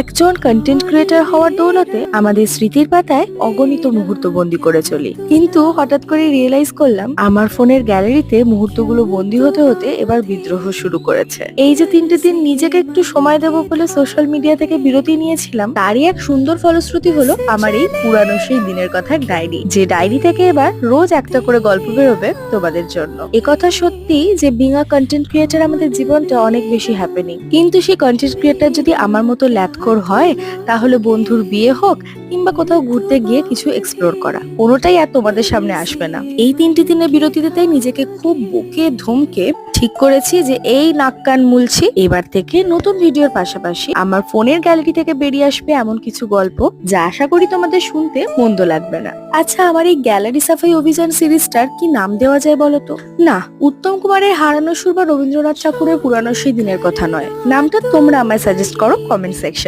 একজন content creator হওয়ার দৌলতে আমাদের স্মৃতির পাতায় অগণিত মুহূর্ত বন্দি করে চলি। কিন্তু হঠাৎ করে রিয়েলাইজ করলাম, আমার ফোনের গ্যালারিতে মুহূর্তগুলো বন্দি হতে হতে এবার বিদ্রোহ শুরু করেছে। এই যে তিনটে দিন নিজেকে একটু সময় দেবো বলে সোশ্যাল মিডিয়া থেকে বিরতি নিয়েছিলাম, তারই এক সুন্দর ফলশ্রুতি হলো আমার এই পুরানো সেই দিনের কথার ডায়েরি যে ডায়েরি থেকে এবার রোজ একটা করে গল্প বেরোবে তোমাদের জন্য। একথা সত্যি যে বিঙা কন্টেন্ট ক্রিয়েটার আমাদের জীবনটা অনেক বেশি হ্যাপেনিং কিন্তু সেই কন্টেন্ট ক্রিয়েটার যদি আমার মতো ল্যাথখোর হয়, তাহলে বন্ধুর বিয়ে হোক কিংবা কোথাও ঘুরতে গিয়ে কিছু এক্সপ্লোর করা। কোনোটাই আর তোমাদের সামনে আসবে না। এই তিনটি দিনের বিরতিতে তাই নিজেকে খুব বুকে ধমকে ঠিক করেছি যে এই নাক কান মুলছি। এবার থেকে নতুন ভিডিওর পাশাপাশি আমার ফোনের গ্যালারি থেকে বেরিয়ে আসবে এমন কিছু গল্প যা আশা করি তোমাদের শুনতে মন্দ লাগবে না। আচ্ছা আমার এই গ্যালারি সাফাই অভিযান সিরিজটার কি নাম দেওয়া যায় বলতো না, উত্তম কুমারের হারানো সুর বা রবীন্দ্রনাথ ঠাকুরের পুরানো সেই দিনের কথা নয়। নামটা তোমরা আমায় সাজেস্ট করো কমেন্ট সেকশন